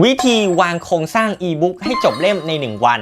วิธีวางโครงสร้างอีบุ๊กให้จบเล่มใน 1 วัน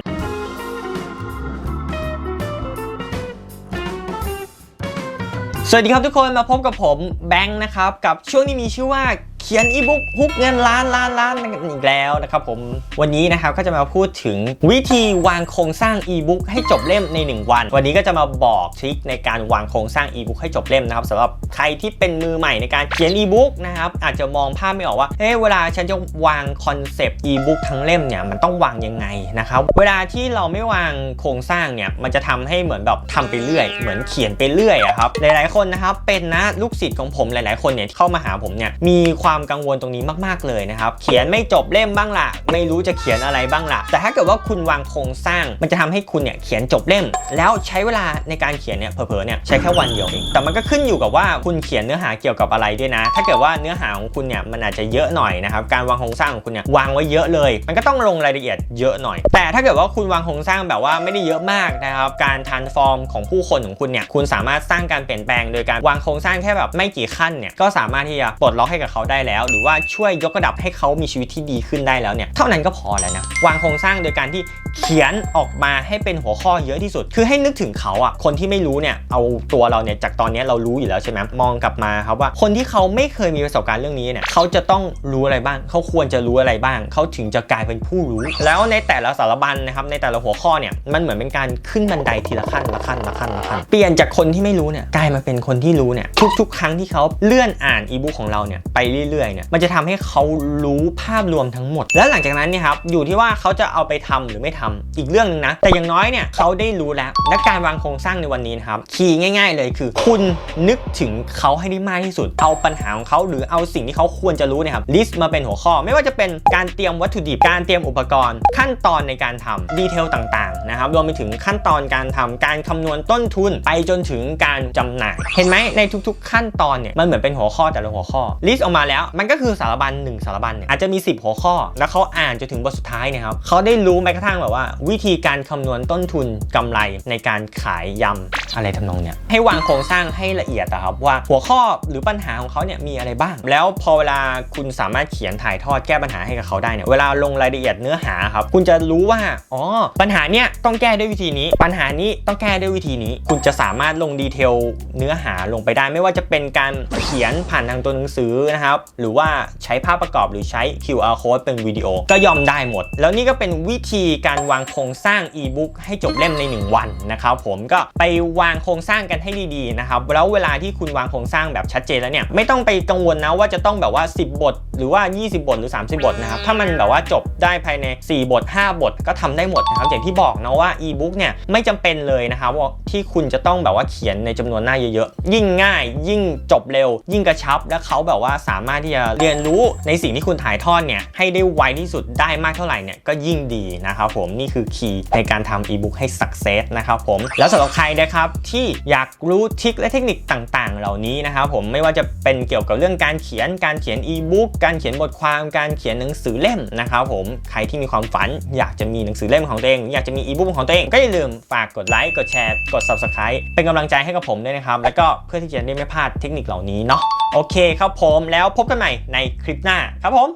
สวัสดีครับทุกคนมาพบกับผมแบงค์นะครับ กับช่วงที่มีชื่อว่า เขียนอีบุ๊กฮุกเงินล้านล้านล้านกันอีกแล้วนะครับผมวันนี้นะครับก็จะมาพูดถึงวิธีวางโครงสร้างอีบุ๊กให้จบเล่มใน 1 วัน วันนี้ก็จะมาบอกทริคในการวางโครงสร้างอีบุ๊กให้จบเล่มนะครับสำหรับใครที่เป็นมือใหม่ในการเขียนอีบุ๊กนะครับอาจจะมองภาพไม่ออกว่าเฮ้ยเวลาฉันจะวางคอนเซปต์อีบุ๊กทั้งเล่มเนี่ยมันต้องวางยังไงนะครับเวลาที่เราไม่วางโครงสร้างเนี่ยมันจะทำให้เหมือนแบบทำไปเรื่อย เหมือนเขียนไปเรื่อยอะครับหลายๆคนนะครับเป็นนะลูกศิษย์ของผมหลาย ๆคนเนี่ยที่เข้ามาหาผมเนี่ยมีความความกังวลตรงนี้มากๆเลยนะครับเขียนไม่จบเล่มบ้างละไม่รู้จะเขียนอะไรบ้างละแต่ถ้าเกิดว่าคุณวางโครงสร้าง มันจะทำให้คุณเนี่ยเขียนจบเล่ม แล้วใช้เวลาในการเขียนเนี่ยเผลอๆเนี่ยใช้แค่วันเดียวเองแต่มันก็ขึ้นอยู่กับว่าคุณเขียนเนื้อหาเกี่ยวกับอะไรด้วยนะ ถ้าเกิดว่าเนื้อหาของคุณเนี่ยมันอาจจะเยอะหน่อยนะครับการวางโครงสร้างของคุณเนี่ยวางไว้เยอะเลย มันก็ต้องลงรายละเอียดเยอะหน่อย แต่ถ้าเกิดว่าคุณวางโครงสร้างแบบว่าไม่ได้เยอะมากนะครับการทานฟอร์มของผู้คนของคุณเนี่ยคุณสามารถสร้างการเปลี่ยนแปลงโดยการวางโครงสร้างแค่แบบไม่กี่ขั้นเนี่ยก็สามารถที่จะปลดล็อกให้กับเขาได้แล้ว หรือว่าช่วยยกระดับให้เขามีชีวิตที่ดีขึ้นได้แล้วเนี่ยเท่านั้นก็พอแล้วนะวางโครงสร้างโดยการที่เขียนออกมาให้เป็นหัวข้อเยอะที่สุด คือให้นึกถึงเขาอะคนที่ไม่รู้เนี่ยเอาตัวเราเนี่ยจากตอนนี้เรารู้อยู่แล้วใช่ไหมมองกลับมาครับว่าคนที่เขาไม่เคยมีประสบการณ์เรื่องนี้เนี่ยเขาจะต้องรู้อะไรบ้าง เขาควรจะรู้อะไรบ้าง เขาถึงจะกลายเป็นผู้รู้ แล้วในแต่ละสารบัญนะครับในแต่ละหัวข้อเนี่ยมันเหมือนเป็นการขึ้นบันไดทีละขั้นละขั้นละขั้นละขั้นเปลี่ยนจากคนที่ไม่รู้เนี่ยกลายมาเป็นคนที่รู้เนี่ยทุก ๆ ครั้งที่เขาเลื่อนอ่านอีบุ๊กของเราเนี่ยไปเรื่อยๆเนี่ยมันจะทำให้เขารู้ภาพรวมทั้งหมด แล้วหลังจากนั้นเนี่ยครับอยู่ที่ว่าเขาจะเอาไปทำหรือไม่ทำอีกเรื่องหนึงนะแต่อย่างน้อยเนี่ยเขาได้รู้แล้วและการวางโครงสร้างในวันนี้นะครับคีย์ง่าย ๆ เลยคือ คุณนึกถึงเขาให้ได้มากที่สุด เอาปัญหาของเขาหรือเอาสิ่งที่เขาควรจะรู้เนะครับลิสต์มาเป็นหัวข้อ ไม่ว่าจะเป็นการเตรียมวัตถุดิบการเตรียมอุปกรณ์ ขั้นตอนในการทำดีเทลต่างๆนะครับรวมไปถึงขั้นตอนการทำการคำนวณต้นทุน ไปจนถึงการจำหน่าย เห็นไหมในทุก ๆ ขั้นตอนเนี่ยมันเหมือนเป็นหัวข้อแต่ละหัวข้อลิสต์ออกมาแล้วมันก็คือสารบัญหนึ่งสารบัญเนี่ยอาจจะมี 10 หัวข้อ แล้วเขาอ่านจนถึงบทสุดท้ายเนะครับเขาได้รู้แม้กระทั่งแบบว่า วิธีการคำนวณต้นทุนกำไรในการขายยำอะไรทำนองเนี้ยให้วางโครงสร้างให้ละเอียดอะครับว่าหัวข้อหรือปัญหาของเขาเนี่ยมีอะไรบ้าง แล้วพอเวลาคุณสามารถเขียนถ่ายทอดแก้ปัญหาให้กับเขาได้เนี่ยเวลาลงรายละเอียดเนื้อหาครับคุณจะรู้ว่าอ๋อปัญหาเนี้ยต้องแก้ด้วยวิธีนี้ ปัญหานี้ต้องแก้ด้วยวิธีนี้ คุณจะสามารถลงดีเทลเนื้อหาลงไปได้ไม่ว่าจะเป็นการเขียนผ่านทางตัวหนังสือนะครับหรือว่าใช้ภาพประกอบหรือใช้ QR code เป็นวิดีโอ ก็ยอมได้หมด แล้วนี่ก็เป็นวิธีการวางโครงสร้างอีบุ๊กให้จบเล่มใน 1 วันนะครับผมก็ไปวางโครงสร้างกันให้ดีๆนะครับแล้วเวลาที่คุณวางโครงสร้างแบบชัดเจนแล้วเนี่ยไม่ต้องไปกังวลนะว่าจะต้องแบบว่า 10 บท หรือว่า 20 บทหรือ 30 บทนะครับถ้ามันแบบว่าจบได้ภายใน 4 บท 5 บทก็ทำได้หมดนะครับอย่างที่บอกนะว่าอีบุ๊กเนี่ยไม่จำเป็นเลยนะครับว่าที่คุณจะต้องแบบว่าเขียนในจำนวนหน้าเยอะๆยิ่งง่าย ยิ่งจบเร็ว ยิ่งกระชับและเขาแบบว่าสามารถที่จะเรียนรู้ในสิ่งที่คุณถ่ายทอดเนี่ยให้ได้ไวที่สุดได้มากเท่าไหร่เนี่ยก็ยิ่งดีนะครับผมนี่คือคีย์ในการทำอีบุ๊กให้สักเซสนะครับผมแล้วสำหรับใครนะครับที่อยากรู้ทิคและเทคนิคต่างๆ เหล่านี้นะครับผมไม่ว่าจะเป็นเกี่ยวกับเรื่องการเขียนการเขียนอีบุ๊กการเขียนบทความการเขียนหนังสือเล่มนะครับผมใครที่มีความฝันอยากจะมีหนังสือเล่มของตัวเอง อยากจะมีอีบุ๊กของตัวเองก็อย่าลืมฝากกดไลค์กดแชร์กด subscribe เป็นกำลังใจให้กับผมด้วยนะครับแล้วก็เพื่อที่จะได้ไม่พลาดเทคนิคเหล่านี้เนาะ โอเคครับผมแล้วพบกันใหม่ในคลิปหน้าครับผม